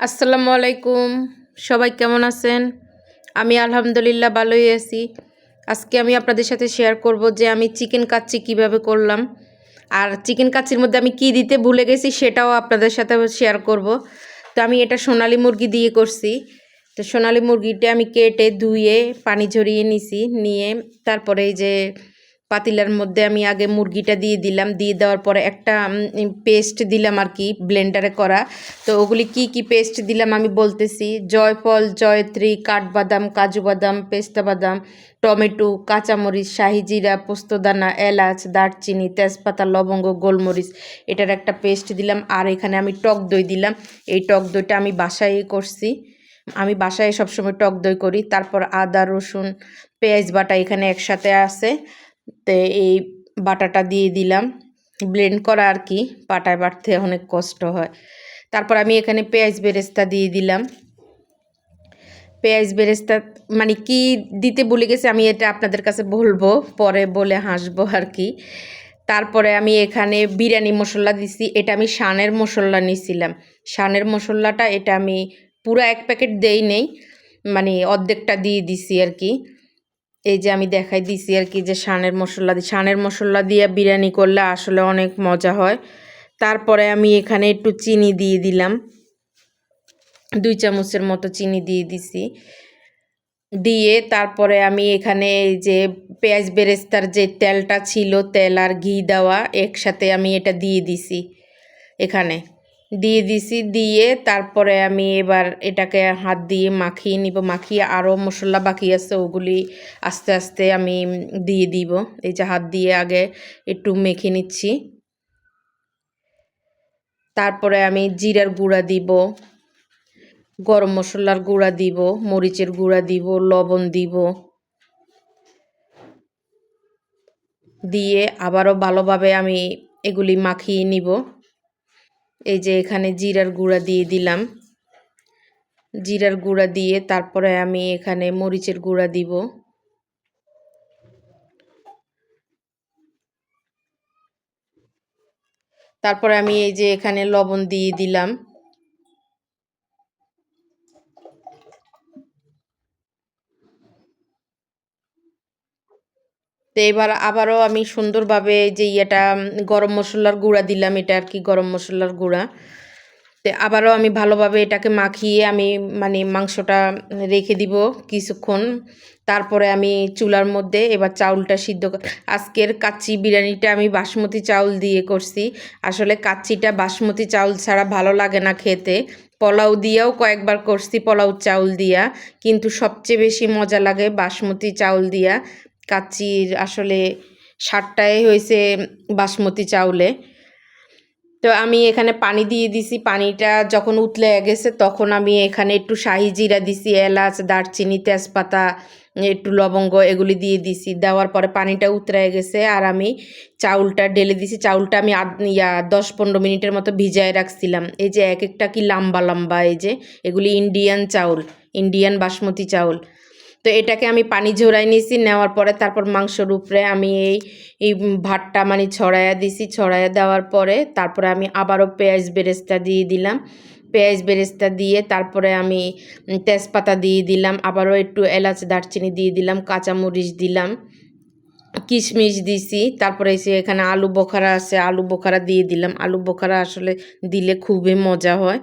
আসসালামু আলাইকুম। সবাই কেমন আছেন? আমি আলহামদুলিল্লাহ ভালোই আছি। আজকে আমি আপনাদের সাথে শেয়ার করব যে আমি চিকেন কাচ্চি কীভাবে করলাম। আর চিকেন কাচ্চির মধ্যে আমি কি দিতে ভুলে গেছি সেটাও আপনাদের সাথে শেয়ার করব। তো আমি এটা সোনালি মুরগি দিয়ে করছি। তো সোনালি মুরগিটা আমি কেটে ধুয়ে, পানি ঝরিয়ে নিছি। নিয়ে তারপরে এই যে পাতিলার মধ্যে আমি আগে মুরগিটা দিয়ে দিলাম। দিয়ে দেওয়ার পরে একটা পেস্ট দিলাম আর কি, ব্লেন্ডারে করা। তো ওগুলি কি কি পেস্ট দিলাম আমি বলতেছি। জয়ফল, জয়ত্রী, কাঠবাদাম কাজু বাদাম পেস্তা বাদাম টমেটো, কাঁচামরিচ, শাহিজিরা, পোস্তদানা, এলাচ, দারচিনি, তেজপাতা, লবঙ্গ, গোলমরিচ, এটার একটা পেস্ট দিলাম। আর এখানে আমি টক দই দিলাম। এই টক দইটা আমি বাসায় করছি। আমি বাসায় সবসময় টক দই করি। তারপর আদা, রসুন, পেঁয়াজ বাটা এখানে একসাথে আছে। তো এই বাটাটা দিয়ে দিলাম। ব্লেন্ড করা আর কি পাটায় বাটতে অনেক কষ্ট হয়। তারপর আমি এখানে পেঁয়াজ বেরেস্তা দিয়ে দিলাম। পেঁয়াজ বেরেস্তা মানে কি দিতে ভুলে গেছে, আমি এটা আপনাদের কাছে বলব, পরে বলে হাসবো আর কি। তারপরে আমি এখানে বিরিয়ানি মশলা দিছি, এটা আমি শানের মশলা নিছিলাম। শানের মশলাটা এটা আমি পুরো এক প্যাকেট দেই নেই মানে অর্ধেকটা দিয়ে দিছি আর কি। এই যে আমি দেখাই দিছি আর কি যে শানের মশলা দিই শানের মশলা দিয়ে বিরিয়ানি করলে আসলে অনেক মজা হয়। তারপরে আমি এখানে একটু চিনি দিয়ে দিলাম। দুই চামচের মতো চিনি দিয়ে দিছি। দিয়ে তারপরে আমি এখানে যে পেঁয়াজ বেরেস্তার যে তেলটা ছিল, তেল আর ঘি দেওয়া, একসাথে আমি এটা দিয়ে দিছি এখানে। দিয়ে দিছি, দিয়ে তারপরে আমি এবার এটাকে হাত দিয়ে মাখিয়ে নিব, মাখিয়ে আরও মশলা বাকি আছে, ওগুলি আস্তে আস্তে আমি দিয়ে দিব। এই যে হাত দিয়ে আগে একটু মেখে নিচ্ছি। তারপরে আমি জিরার গুঁড়া দিব, গরম মশলার গুঁড়া দিব, মরিচের গুঁড়া দিব, লবণ দিব। দিয়ে আবারও ভালোভাবে আমি এগুলি মাখিয়ে নিব। এই যে এখানে জিরার গুঁড়া দিয়ে দিলাম। জিরার গুঁড়া দিয়ে তারপরে আমি এখানে মরিচের গুঁড়া দিব। তারপরে আমি এই যে এখানে লবণ দিয়ে দিলাম। তো এবার আবারও আমি সুন্দরভাবে যে ইয়েটা, গরম মশলার গুঁড়া দিলাম, এটা আর কি গরম মশলার গুঁড়া। তো আবারও আমি ভালোভাবে এটাকে মাখিয়ে আমি মানে মাংসটা রেখে দিব কিছুক্ষণ। তারপরে আমি চুলার মধ্যে এবার চাউলটা সিদ্ধ আজকের কাচ্চি বিরিয়ানিটা আমি বাসমতি চাউল দিয়ে করছি। আসলে কাচ্চিটা বাসমতি চাউল ছাড়া ভালো লাগে না খেতে। পোলাও দিয়েও কয়েকবার করছি পোলাও চাউল দিয়া। কিন্তু সবচেয়ে বেশি মজা লাগে বাসমতি চাউল দিয়া। কাচ্চির আসলে সারটাই হয়েছে বাসমতি চাউলে। তো আমি এখানে পানি দিয়ে দিছি। পানিটা যখন উতলে গেছে তখন আমি এখানে একটু শাহি জিরা দিছি, এলাচ, দারচিনি, তেজপাতা, একটু লবঙ্গ এগুলি দিয়ে দিছি। দেওয়ার পরে পানিটা উতরে গেছে আর আমি চাউলটা ঢেলে দিছি। চাউলটা আমি ইয়া, দশ পনেরো মিনিটের মতো ভিজায় রাখছিলাম। এই যে এক একটা কি লম্বা লম্বা, এই যে এগুলি ইন্ডিয়ান চাউল ইন্ডিয়ান বাসমতি চাউল। তো এটাকে আমি পানি ঝরাই নিয়েছি নেওয়ার পরে তারপর মাংসর উপরে আমি এই এই ভাতটা মানে ছড়াইয়া দিছি, ছড়াইয়া দেওয়ার পরে তারপরে আমি আবারও পেঁয়াজ বেরেস্তা দিয়ে দিলাম। পেঁয়াজ বেরেস্তা দিয়ে তারপরে আমি তেজপাতা দিয়ে দিলাম, আবারও একটু এলাচ দারচিনি দিয়ে দিলাম, কাঁচামরিচ দিলাম, কিশমিশ দিছি, তারপরে এসে এখানে আলু বোখারা আছে, আলু বোখারা দিয়ে দিলাম। আলু বোখারা আসলে দিলে খুবই মজা হয়।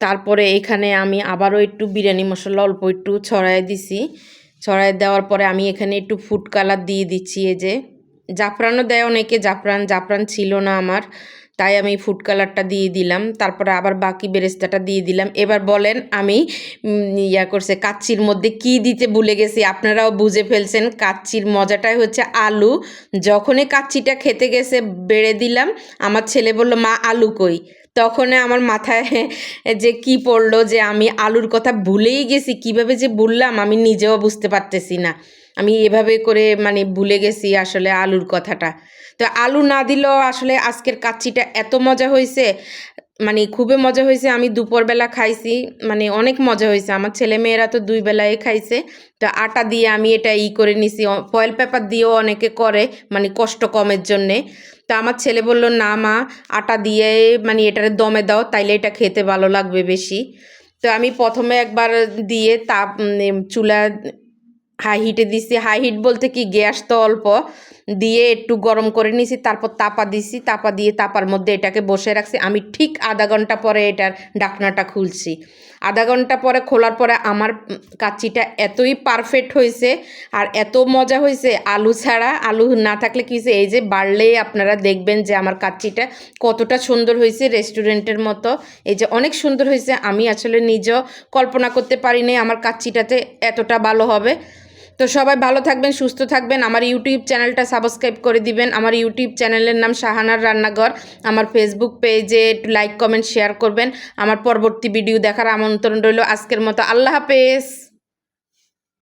তারপরে এখানে আমি আবারও একটু বিরিয়ানি মশলা অল্প একটু ছড়াই দিছি। ছড়াই দেওয়ার পরে আমি এখানে একটু ফুড কালার দিয়ে দিচ্ছি এই যে। জাফরানও দেয় অনেকে, জাফরান জাফরান ছিল না আমার, তাই আমি ফুড কালারটা দিয়ে দিলাম। তারপরে আবার বাকি বেরেস্তাটা দিয়ে দিলাম। এবার বলেন আমি ইয়া করছে, কাচ্চির মধ্যে কি দিতে ভুলে গেছি, আপনারাও বুঝে ফেলছেন। কাচ্চির মজাটাই হচ্ছে আলু। যখনই কাচ্চিটা খেতে গেছে, বেড়ে দিলাম। আমার ছেলে বলল, মা, আলু কই? তখন আমার মাথায় যে কি পড়ল, যে আমি আলুর কথা ভুলেই গেছি, কীভাবে যে ভুললাম আমি নিজেও বুঝতে পারতেছি না। আমি এভাবে করে মানে ভুলে গেছি আসলে আলুর কথাটা। তো আলু না দিলেও আসলে আজকের কাচ্চিটা এত মজা হয়েছে মানে খুবই মজা হয়েছে। আমি দুপুরবেলা খাইছি মানে অনেক মজা হয়েছে। আমার ছেলে মেয়েরা তো দুই বেলায় খাইছে। তো আটা দিয়ে আমি এটা ই করে নিছি। ফয়েল পেপার দিয়েও অনেকে করে মানে কষ্ট কমের জন্যে। তো আমার ছেলে বলল, না মা, আটা দিয়ে মানে এটারে দমে দাও, তাইলে এটা খেতে ভালো লাগবে বেশি। তো আমি প্রথমে একবার দিয়ে তাপ চুলা হাই হিটে দিছি। হাই হিট বলতে কি গ্যাস তো অল্প। দিয়ে একটু গরম করে নিছি তারপর তাপা দিছি। তাপা দিয়ে তাপার মধ্যে এটাকে বসে রাখছি। আমি ঠিক আধা ঘণ্টা পরে এটার ডাকনাটা খুলছি। আধা ঘণ্টা পরে খোলার পরে আমার উম, কাচ্চিটা এতই পারফেক্ট হয়েছে আর এত মজা হয়েছে আলু ছাড়া। আলু না থাকলে কি এই যে বাড়লেই আপনারা দেখবেন যে আমার কাচ্চিটা কতটা সুন্দর হয়েছে রেস্টুরেন্টের মতো। এই যে অনেক সুন্দর হয়েছে আমি আসলে নিজেও কল্পনা করতে পারিনি আমার কাচ্চিটাতে এতটা ভালো হবে। তো সবাই ভালো থাকবেন, সুস্থ থাকবেন। আমার ইউটিউব চ্যানেলটা সাবস্ক্রাইব করে দিবেন। আমার ইউটিউব চ্যানেলের নাম শাহানার রান্নাঘর। আমার ফেসবুক পেজে একটু লাইক কমেন্ট শেয়ার করবেন। আমার পরবর্তী ভিডিও দেখার আমন্ত্রণ রইল আজকের মতো। আল্লাহ হাফেজ।